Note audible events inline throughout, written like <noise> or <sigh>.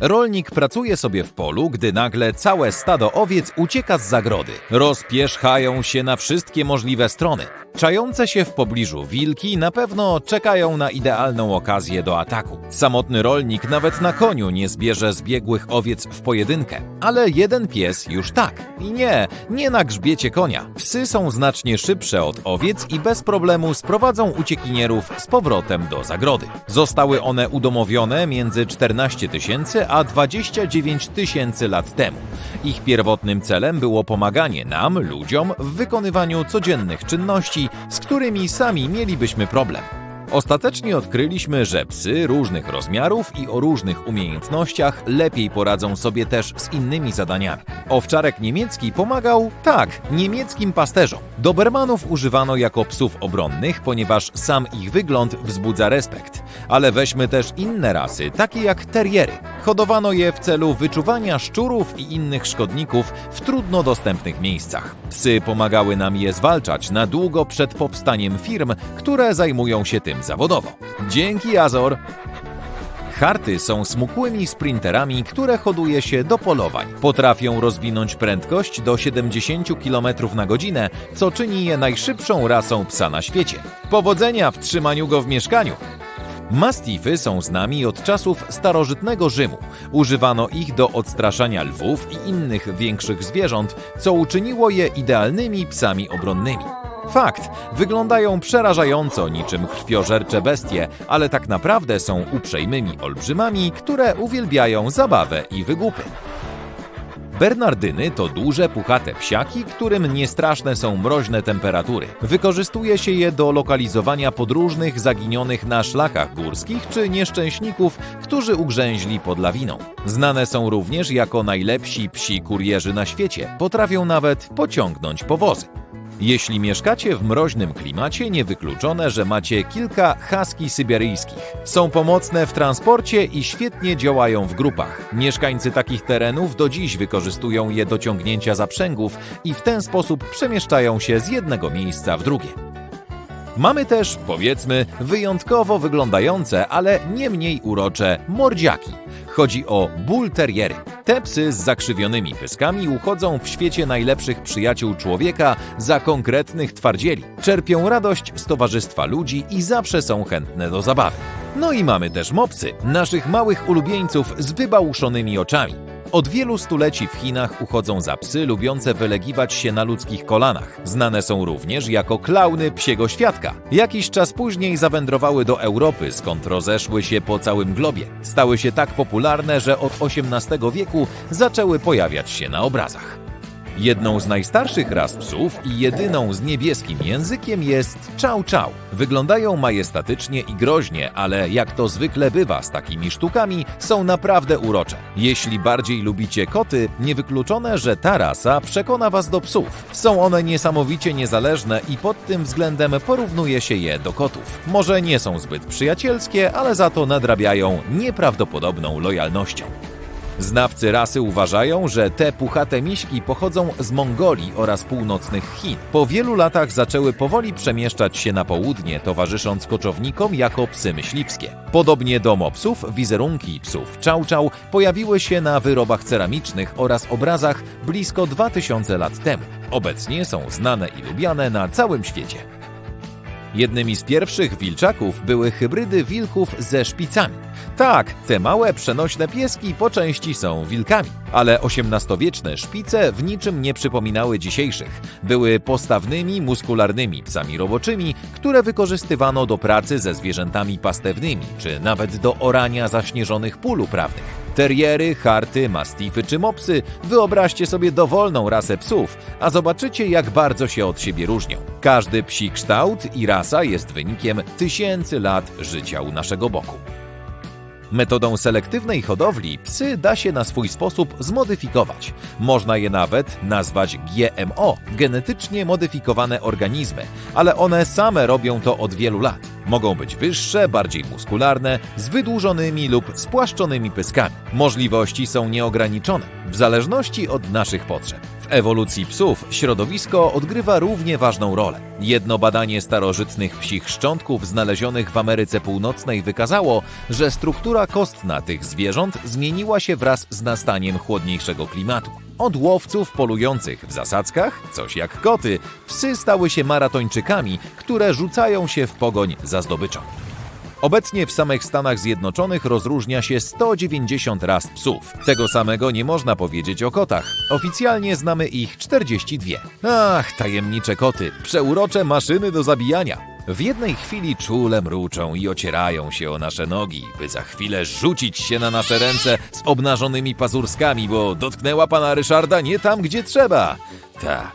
Rolnik pracuje sobie w polu, gdy nagle całe stado owiec ucieka z zagrody. Rozpierzchają się na wszystkie możliwe strony. Czające się w pobliżu wilki na pewno czekają na idealną okazję do ataku. Samotny rolnik nawet na koniu nie zbierze zbiegłych owiec w pojedynkę, ale jeden pies już tak. I nie, nie na grzbiecie konia. Psy są znacznie szybsze od owiec i bez problemu sprowadzą uciekinierów z powrotem do zagrody. Zostały one udomowione między 14 tysięcy a 29 tysięcy lat temu. Ich pierwotnym celem było pomaganie nam, ludziom, w wykonywaniu codziennych czynności, z którymi sami mielibyśmy problem. Ostatecznie odkryliśmy, że psy różnych rozmiarów i o różnych umiejętnościach lepiej poradzą sobie też z innymi zadaniami. Owczarek niemiecki pomagał, tak, niemieckim pasterzom. Dobermanów używano jako psów obronnych, ponieważ sam ich wygląd wzbudza respekt. Ale weźmy też inne rasy, takie jak teriery. Hodowano je w celu wyczuwania szczurów i innych szkodników w trudno dostępnych miejscach. Psy pomagały nam je zwalczać na długo przed powstaniem firm, które zajmują się tym zawodowo. Dzięki Azor! Harty są smukłymi sprinterami, które hoduje się do polowań. Potrafią rozwinąć prędkość do 70 km na godzinę, co czyni je najszybszą rasą psa na świecie. Powodzenia w trzymaniu go w mieszkaniu! Mastify są z nami od czasów starożytnego Rzymu. Używano ich do odstraszania lwów i innych większych zwierząt, co uczyniło je idealnymi psami obronnymi. Fakt, wyglądają przerażająco niczym krwiożercze bestie, ale tak naprawdę są uprzejmymi olbrzymami, które uwielbiają zabawę i wygłupy. Bernardyny to duże, puchate psiaki, którym niestraszne są mroźne temperatury. Wykorzystuje się je do lokalizowania podróżnych zaginionych na szlakach górskich czy nieszczęśników, którzy ugrzęźli pod lawiną. Znane są również jako najlepsi psi kurierzy na świecie. Potrafią nawet pociągnąć powozy. Jeśli mieszkacie w mroźnym klimacie, niewykluczone, że macie kilka husky syberyjskich. Są pomocne w transporcie i świetnie działają w grupach. Mieszkańcy takich terenów do dziś wykorzystują je do ciągnięcia zaprzęgów i w ten sposób przemieszczają się z jednego miejsca w drugie. Mamy też, powiedzmy, wyjątkowo wyglądające, ale nie mniej urocze mordziaki. Chodzi o bull terriery. Te psy z zakrzywionymi pyskami uchodzą w świecie najlepszych przyjaciół człowieka za konkretnych twardzieli. Czerpią radość z towarzystwa ludzi i zawsze są chętne do zabawy. No i mamy też mopsy, naszych małych ulubieńców z wybałuszonymi oczami. Od wielu stuleci w Chinach uchodzą za psy lubiące wylegiwać się na ludzkich kolanach. Znane są również jako klauny psiego świadka. Jakiś czas później zawędrowały do Europy, skąd rozeszły się po całym globie. Stały się tak popularne, że od XVIII wieku zaczęły pojawiać się na obrazach. Jedną z najstarszych ras psów i jedyną z niebieskim językiem jest Chow Chow. Wyglądają majestatycznie i groźnie, ale jak to zwykle bywa z takimi sztukami, są naprawdę urocze. Jeśli bardziej lubicie koty, niewykluczone, że ta rasa przekona was do psów. Są one niesamowicie niezależne i pod tym względem porównuje się je do kotów. Może nie są zbyt przyjacielskie, ale za to nadrabiają nieprawdopodobną lojalnością. Znawcy rasy uważają, że te puchate miśki pochodzą z Mongolii oraz północnych Chin. Po wielu latach zaczęły powoli przemieszczać się na południe, towarzysząc koczownikom jako psy myśliwskie. Podobnie do mopsów, wizerunki psów Chow pojawiły się na wyrobach ceramicznych oraz obrazach blisko 2000 lat temu. Obecnie są znane i lubiane na całym świecie. Jednymi z pierwszych wilczaków były hybrydy wilków ze szpicami. Tak, te małe, przenośne pieski po części są wilkami, ale XVIII-wieczne szpice w niczym nie przypominały dzisiejszych. Były postawnymi, muskularnymi psami roboczymi, które wykorzystywano do pracy ze zwierzętami pastewnymi, czy nawet do orania zaśnieżonych pól uprawnych. Teriery, harty, mastify czy mopsy, wyobraźcie sobie dowolną rasę psów, a zobaczycie jak bardzo się od siebie różnią. Każdy psi kształt i rasa jest wynikiem tysięcy lat życia u naszego boku. Metodą selektywnej hodowli psy da się na swój sposób zmodyfikować. Można je nawet nazwać GMO genetycznie modyfikowane organizmy, ale one same robią to od wielu lat. Mogą być wyższe, bardziej muskularne, z wydłużonymi lub spłaszczonymi pyskami. Możliwości są nieograniczone, w zależności od naszych potrzeb. W ewolucji psów środowisko odgrywa równie ważną rolę. Jedno badanie starożytnych psich szczątków znalezionych w Ameryce Północnej wykazało, że struktura kostna tych zwierząt zmieniła się wraz z nastaniem chłodniejszego klimatu. Od łowców polujących w zasadzkach, coś jak koty, psy stały się maratończykami, które rzucają się w pogoń za zdobyczą. Obecnie w samych Stanach Zjednoczonych rozróżnia się 190 ras psów. Tego samego nie można powiedzieć o kotach. Oficjalnie znamy ich 42. Ach, tajemnicze koty, przeurocze maszyny do zabijania. W jednej chwili czule mruczą i ocierają się o nasze nogi, by za chwilę rzucić się na nasze ręce z obnażonymi pazurskami, bo dotknęła pana Ryszarda nie tam, gdzie trzeba. Ta,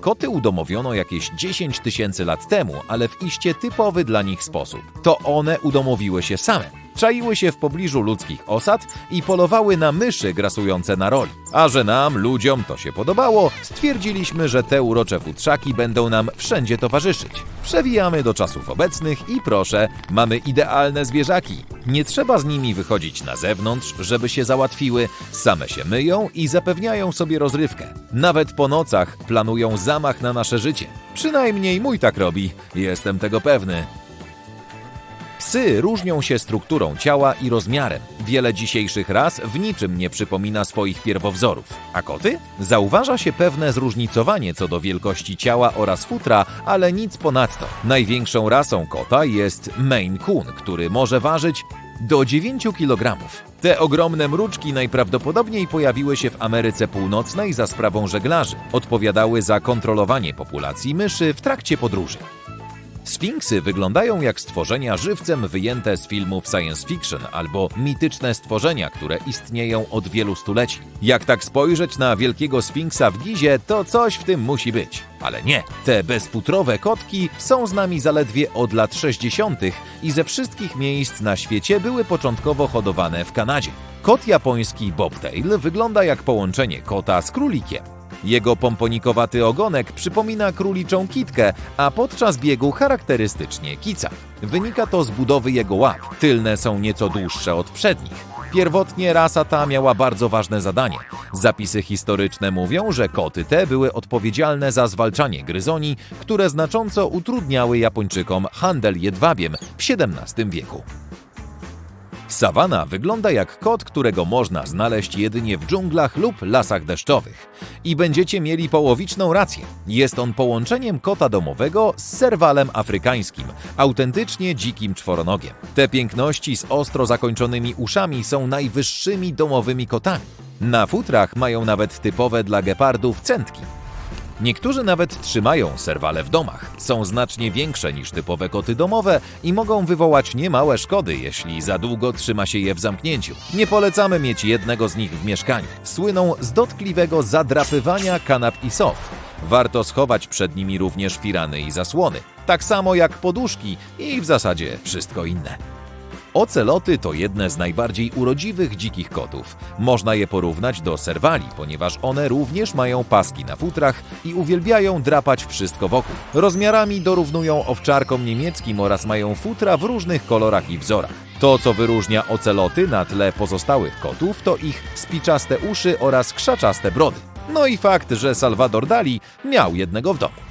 Koty udomowiono jakieś 10 tysięcy lat temu, ale w iście typowy dla nich sposób. To one udomowiły się same. Czaiły się w pobliżu ludzkich osad i polowały na myszy grasujące na roli. A że nam, ludziom, to się podobało, stwierdziliśmy, że te urocze futrzaki będą nam wszędzie towarzyszyć. Przewijamy do czasów obecnych i proszę, mamy idealne zwierzaki. Nie trzeba z nimi wychodzić na zewnątrz, żeby się załatwiły, same się myją i zapewniają sobie rozrywkę. Nawet po nocach planują zamach na nasze życie. Przynajmniej mój tak robi, jestem tego pewny. Psy różnią się strukturą ciała i rozmiarem. Wiele dzisiejszych ras w niczym nie przypomina swoich pierwowzorów. A koty? Zauważa się pewne zróżnicowanie co do wielkości ciała oraz futra, ale nic ponadto. Największą rasą kota jest Maine Coon, który może ważyć do 9 kg. Te ogromne mruczki najprawdopodobniej pojawiły się w Ameryce Północnej za sprawą żeglarzy. Odpowiadały za kontrolowanie populacji myszy w trakcie podróży. Sfinksy wyglądają jak stworzenia żywcem wyjęte z filmów science fiction albo mityczne stworzenia, które istnieją od wielu stuleci. Jak tak spojrzeć na wielkiego sfinksa w Gizie, to coś w tym musi być. Ale nie, te bezfutrowe kotki są z nami zaledwie od lat 60. i ze wszystkich miejsc na świecie były początkowo hodowane w Kanadzie. Kot japoński bobtail wygląda jak połączenie kota z królikiem. Jego pomponikowaty ogonek przypomina króliczą kitkę, a podczas biegu charakterystycznie kica. Wynika to z budowy jego łap. Tylne są nieco dłuższe od przednich. Pierwotnie rasa ta miała bardzo ważne zadanie. Zapisy historyczne mówią, że koty te były odpowiedzialne za zwalczanie gryzoni, które znacząco utrudniały Japończykom handel jedwabiem w XVII wieku. Sawana wygląda jak kot, którego można znaleźć jedynie w dżunglach lub lasach deszczowych. I będziecie mieli połowiczną rację. Jest on połączeniem kota domowego z serwalem afrykańskim, autentycznie dzikim czworonogiem. Te piękności z ostro zakończonymi uszami są najwyższymi domowymi kotami. Na futrach mają nawet typowe dla gepardów centki. Niektórzy nawet trzymają serwale w domach. Są znacznie większe niż typowe koty domowe i mogą wywołać niemałe szkody, jeśli za długo trzyma się je w zamknięciu. Nie polecamy mieć jednego z nich w mieszkaniu. Słyną z dotkliwego zadrapywania kanap i sof. Warto schować przed nimi również firany i zasłony, tak samo jak poduszki i w zasadzie wszystko inne. Oceloty to jedne z najbardziej urodziwych dzikich kotów. Można je porównać do serwali, ponieważ one również mają paski na futrach i uwielbiają drapać wszystko wokół. Rozmiarami dorównują owczarkom niemieckim oraz mają futra w różnych kolorach i wzorach. To, co wyróżnia oceloty na tle pozostałych kotów, to ich spiczaste uszy oraz krzaczaste brody. No i fakt, że Salvador Dali miał jednego w domu.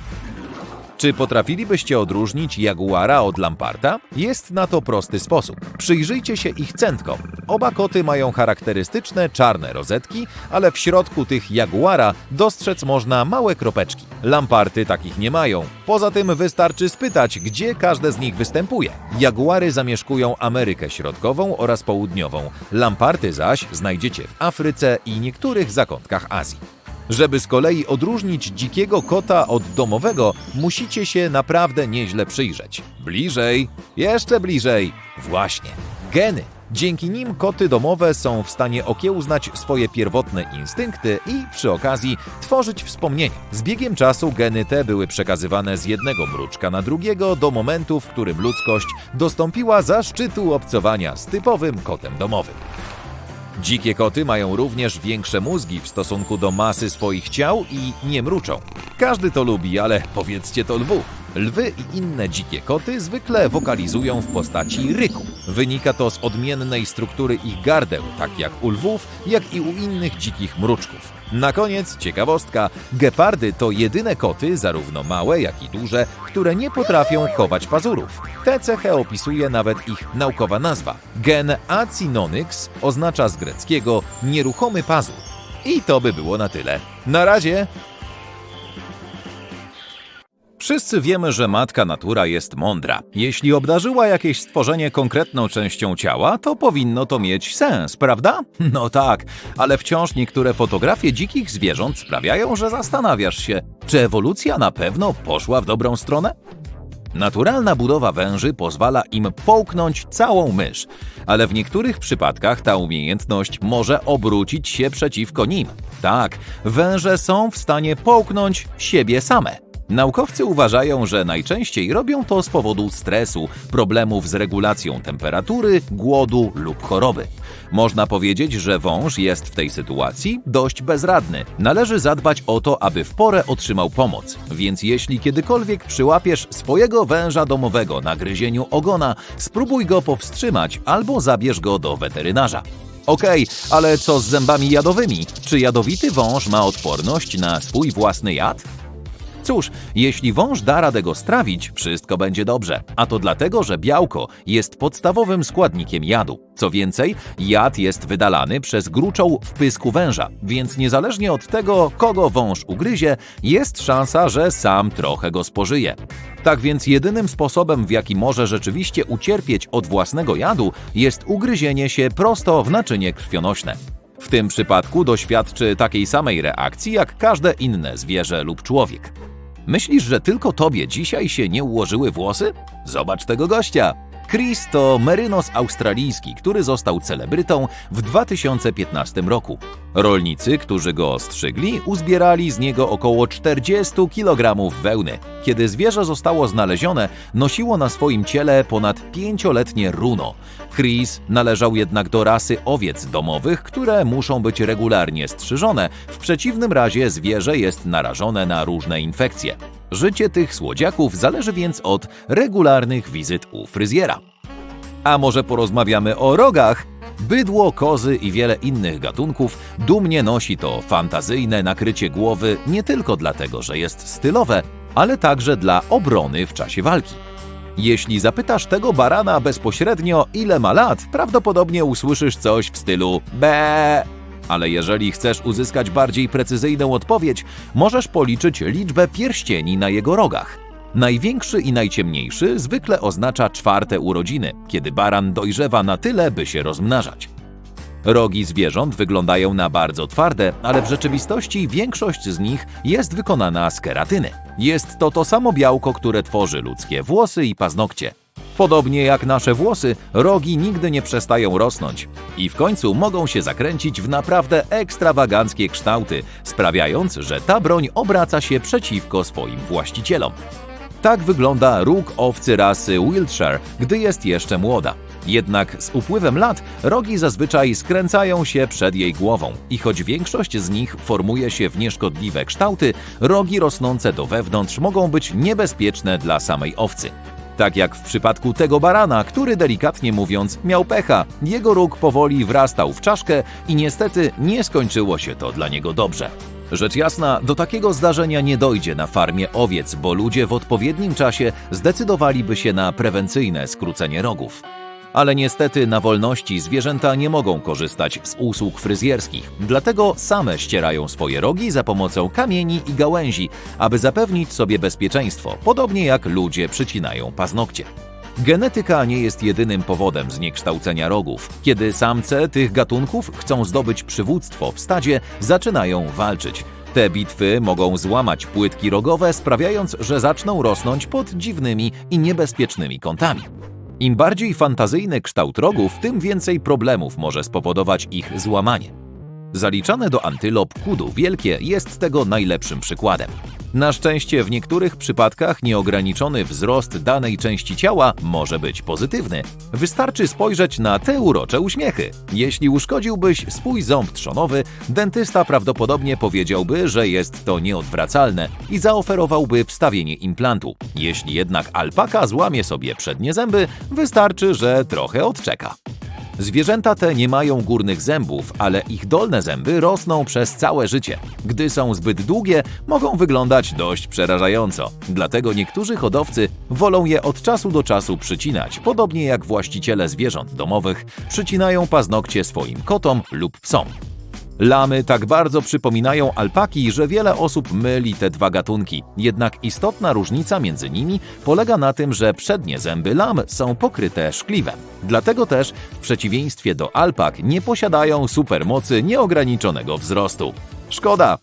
Czy potrafilibyście odróżnić jaguara od lamparta? Jest na to prosty sposób. Przyjrzyjcie się ich centkom. Oba koty mają charakterystyczne czarne rozetki, ale w środku tych jaguara dostrzec można małe kropeczki. Lamparty takich nie mają. Poza tym wystarczy spytać, gdzie każde z nich występuje. Jaguary zamieszkują Amerykę Środkową oraz Południową. Lamparty zaś znajdziecie w Afryce i niektórych zakątkach Azji. Żeby z kolei odróżnić dzikiego kota od domowego, musicie się naprawdę nieźle przyjrzeć. Bliżej, jeszcze bliżej. Właśnie, geny. Dzięki nim koty domowe są w stanie okiełznać swoje pierwotne instynkty i przy okazji tworzyć wspomnienia. Z biegiem czasu geny te były przekazywane z jednego mruczka na drugiego do momentu, w którym ludzkość dostąpiła zaszczytu obcowania z typowym kotem domowym. Dzikie koty mają również większe mózgi w stosunku do masy swoich ciał i nie mruczą. Każdy to lubi, ale powiedzcie to lwu. Lwy i inne dzikie koty zwykle wokalizują w postaci ryku. Wynika to z odmiennej struktury ich gardeł, tak jak u lwów, jak i u innych dzikich mruczków. Na koniec ciekawostka: gepardy to jedyne koty, zarówno małe, jak i duże, które nie potrafią chować pazurów. Tę cechę opisuje nawet ich naukowa nazwa. Gen Acinonyx oznacza z greckiego nieruchomy pazur. I to by było na tyle. Na razie! Wszyscy wiemy, że matka natura jest mądra. Jeśli obdarzyła jakieś stworzenie konkretną częścią ciała, to powinno to mieć sens, prawda? <laughs> No tak, ale wciąż niektóre fotografie dzikich zwierząt sprawiają, że zastanawiasz się, czy ewolucja na pewno poszła w dobrą stronę? Naturalna budowa węży pozwala im połknąć całą mysz, ale w niektórych przypadkach ta umiejętność może obrócić się przeciwko nim. Tak, węże są w stanie połknąć siebie same. Naukowcy uważają, że najczęściej robią to z powodu stresu, problemów z regulacją temperatury, głodu lub choroby. Można powiedzieć, że wąż jest w tej sytuacji dość bezradny. Należy zadbać o to, aby w porę otrzymał pomoc. Więc jeśli kiedykolwiek przyłapiesz swojego węża domowego na gryzieniu ogona, spróbuj go powstrzymać albo zabierz go do weterynarza. Okej, ale co z zębami jadowymi? Czy jadowity wąż ma odporność na swój własny jad? Cóż, jeśli wąż da radę go strawić, wszystko będzie dobrze. A to dlatego, że białko jest podstawowym składnikiem jadu. Co więcej, jad jest wydalany przez gruczoł w pysku węża, więc niezależnie od tego, kogo wąż ugryzie, jest szansa, że sam trochę go spożyje. Tak więc jedynym sposobem, w jaki może rzeczywiście ucierpieć od własnego jadu, jest ugryzienie się prosto w naczynie krwionośne. W tym przypadku doświadczy takiej samej reakcji jak każde inne zwierzę lub człowiek. Myślisz, że tylko tobie dzisiaj się nie ułożyły włosy? Zobacz tego gościa. Chris to merynos australijski, który został celebrytą w 2015 roku. Rolnicy, którzy go ostrzygli, uzbierali z niego około 40 kg wełny. Kiedy zwierzę zostało znalezione, nosiło na swoim ciele ponad pięcioletnie runo. Chris należał jednak do rasy owiec domowych, które muszą być regularnie strzyżone, w przeciwnym razie zwierzę jest narażone na różne infekcje. Życie tych słodziaków zależy więc od regularnych wizyt u fryzjera. A może porozmawiamy o rogach? Bydło, kozy i wiele innych gatunków dumnie nosi to fantazyjne nakrycie głowy nie tylko dlatego, że jest stylowe, ale także dla obrony w czasie walki. Jeśli zapytasz tego barana bezpośrednio, ile ma lat, prawdopodobnie usłyszysz coś w stylu be. Ale jeżeli chcesz uzyskać bardziej precyzyjną odpowiedź, możesz policzyć liczbę pierścieni na jego rogach. Największy i najciemniejszy zwykle oznacza czwarte urodziny, kiedy baran dojrzewa na tyle, by się rozmnażać. Rogi zwierząt wyglądają na bardzo twarde, ale w rzeczywistości większość z nich jest wykonana z keratyny. Jest to to samo białko, które tworzy ludzkie włosy i paznokcie. Podobnie jak nasze włosy, rogi nigdy nie przestają rosnąć i w końcu mogą się zakręcić w naprawdę ekstrawaganckie kształty, sprawiając, że ta broń obraca się przeciwko swoim właścicielom. Tak wygląda róg owcy rasy Wiltshire, gdy jest jeszcze młoda. Jednak z upływem lat rogi zazwyczaj skręcają się przed jej głową i choć większość z nich formuje się w nieszkodliwe kształty, rogi rosnące do wewnątrz mogą być niebezpieczne dla samej owcy. Tak jak w przypadku tego barana, który delikatnie mówiąc miał pecha, jego róg powoli wrastał w czaszkę i niestety nie skończyło się to dla niego dobrze. Rzecz jasna, do takiego zdarzenia nie dojdzie na farmie owiec, bo ludzie w odpowiednim czasie zdecydowaliby się na prewencyjne skrócenie rogów. Ale niestety na wolności zwierzęta nie mogą korzystać z usług fryzjerskich, dlatego same ścierają swoje rogi za pomocą kamieni i gałęzi, aby zapewnić sobie bezpieczeństwo, podobnie jak ludzie przycinają paznokcie. Genetyka nie jest jedynym powodem zniekształcenia rogów. Kiedy samce tych gatunków chcą zdobyć przywództwo w stadzie, zaczynają walczyć. Te bitwy mogą złamać płytki rogowe, sprawiając, że zaczną rosnąć pod dziwnymi i niebezpiecznymi kątami. Im bardziej fantazyjny kształt rogów, tym więcej problemów może spowodować ich złamanie. Zaliczane do antylop kudu wielkie jest tego najlepszym przykładem. Na szczęście w niektórych przypadkach nieograniczony wzrost danej części ciała może być pozytywny. Wystarczy spojrzeć na te urocze uśmiechy. Jeśli uszkodziłbyś swój ząb trzonowy, dentysta prawdopodobnie powiedziałby, że jest to nieodwracalne i zaoferowałby wstawienie implantu. Jeśli jednak alpaka złamie sobie przednie zęby, wystarczy, że trochę odczeka. Zwierzęta te nie mają górnych zębów, ale ich dolne zęby rosną przez całe życie. Gdy są zbyt długie, mogą wyglądać dość przerażająco. Dlatego niektórzy hodowcy wolą je od czasu do czasu przycinać, podobnie jak właściciele zwierząt domowych przycinają paznokcie swoim kotom lub psom. Lamy tak bardzo przypominają alpaki, że wiele osób myli te dwa gatunki. Jednak istotna różnica między nimi polega na tym, że przednie zęby lam są pokryte szkliwem. Dlatego też, w przeciwieństwie do alpak, nie posiadają supermocy nieograniczonego wzrostu. Szkoda,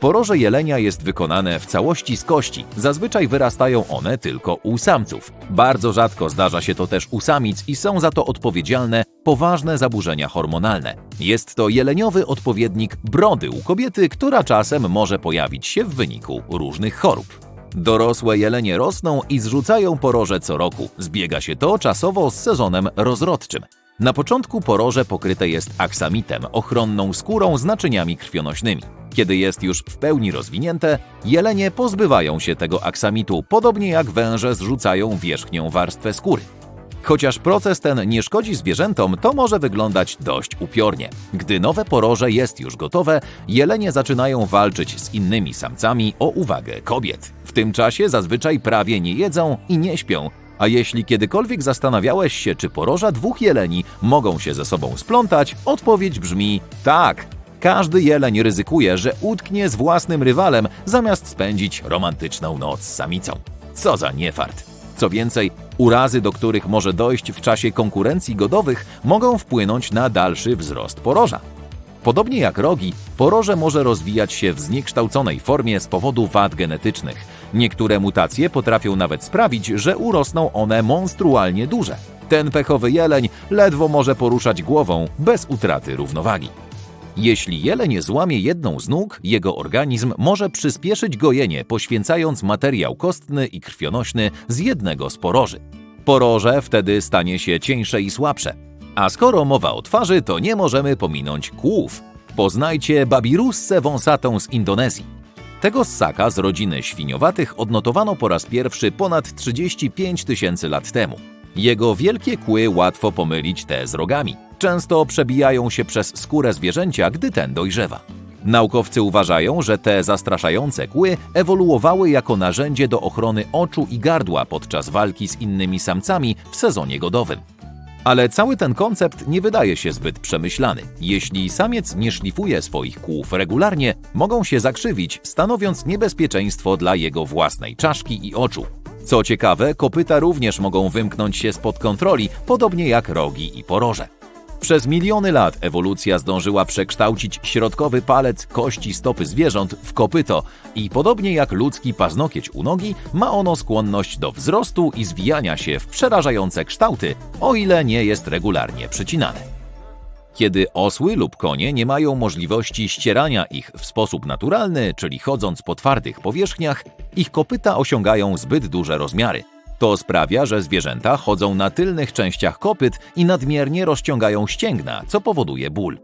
Poroże jelenia jest wykonane w całości z kości. Zazwyczaj wyrastają one tylko u samców. Bardzo rzadko zdarza się to też u samic i są za to odpowiedzialne poważne zaburzenia hormonalne. Jest to jeleniowy odpowiednik brody u kobiety, która czasem może pojawić się w wyniku różnych chorób. Dorosłe jelenie rosną i zrzucają poroże co roku. Zbiega się to czasowo z sezonem rozrodczym. Na początku poroże pokryte jest aksamitem, ochronną skórą z naczyniami krwionośnymi. Kiedy jest już w pełni rozwinięte, jelenie pozbywają się tego aksamitu, podobnie jak węże zrzucają wierzchnią warstwę skóry. Chociaż proces ten nie szkodzi zwierzętom, to może wyglądać dość upiornie. Gdy nowe poroże jest już gotowe, jelenie zaczynają walczyć z innymi samcami o uwagę kobiet. W tym czasie zazwyczaj prawie nie jedzą i nie śpią, a jeśli kiedykolwiek zastanawiałeś się, czy poroża dwóch jeleni mogą się ze sobą splątać, odpowiedź brzmi tak. Każdy jeleń ryzykuje, że utknie z własnym rywalem, zamiast spędzić romantyczną noc z samicą. Co za niefart! Co więcej, urazy, do których może dojść w czasie konkurencji godowych, mogą wpłynąć na dalszy wzrost poroża. Podobnie jak rogi, poroże może rozwijać się w zniekształconej formie z powodu wad genetycznych. Niektóre mutacje potrafią nawet sprawić, że urosną one monstrualnie duże. Ten pechowy jeleń ledwo może poruszać głową bez utraty równowagi. Jeśli jeleń złamie jedną z nóg, jego organizm może przyspieszyć gojenie, poświęcając materiał kostny i krwionośny z jednego z poroży. Poroże wtedy stanie się cieńsze i słabsze. A skoro mowa o twarzy, to nie możemy pominąć kłów. Poznajcie Babirussę wąsatą z Indonezji. Tego ssaka z rodziny świniowatych odnotowano po raz pierwszy ponad 35 tysięcy lat temu. Jego wielkie kły łatwo pomylić te z rogami. Często przebijają się przez skórę zwierzęcia, gdy ten dojrzewa. Naukowcy uważają, że te zastraszające kły ewoluowały jako narzędzie do ochrony oczu i gardła podczas walki z innymi samcami w sezonie godowym. Ale cały ten koncept nie wydaje się zbyt przemyślany. Jeśli samiec nie szlifuje swoich kłów regularnie, mogą się zakrzywić, stanowiąc niebezpieczeństwo dla jego własnej czaszki i oczu. Co ciekawe, kopyta również mogą wymknąć się spod kontroli, podobnie jak rogi i poroże. Przez miliony lat ewolucja zdążyła przekształcić środkowy palec kości stopy zwierząt w kopyto i podobnie jak ludzki paznokieć u nogi, ma ono skłonność do wzrostu i zwijania się w przerażające kształty, o ile nie jest regularnie przycinane. Kiedy osły lub konie nie mają możliwości ścierania ich w sposób naturalny, czyli chodząc po twardych powierzchniach, ich kopyta osiągają zbyt duże rozmiary. To sprawia, że zwierzęta chodzą na tylnych częściach kopyt i nadmiernie rozciągają ścięgna, co powoduje ból.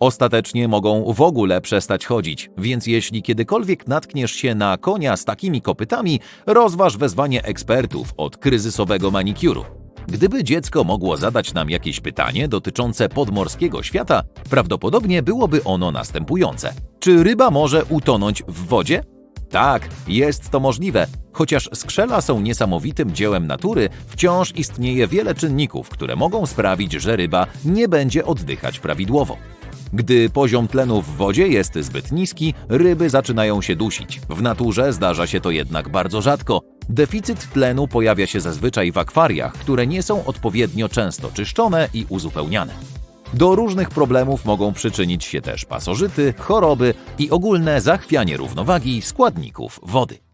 Ostatecznie mogą w ogóle przestać chodzić, więc jeśli kiedykolwiek natkniesz się na konia z takimi kopytami, rozważ wezwanie ekspertów od kryzysowego manikuru. Gdyby dziecko mogło zadać nam jakieś pytanie dotyczące podmorskiego świata, prawdopodobnie byłoby ono następujące: Czy ryba może utonąć w wodzie? Tak, jest to możliwe. Chociaż skrzela są niesamowitym dziełem natury, wciąż istnieje wiele czynników, które mogą sprawić, że ryba nie będzie oddychać prawidłowo. Gdy poziom tlenu w wodzie jest zbyt niski, ryby zaczynają się dusić. W naturze zdarza się to jednak bardzo rzadko. Deficyt tlenu pojawia się zazwyczaj w akwariach, które nie są odpowiednio często czyszczone i uzupełniane. Do różnych problemów mogą przyczynić się też pasożyty, choroby i ogólne zachwianie równowagi składników wody.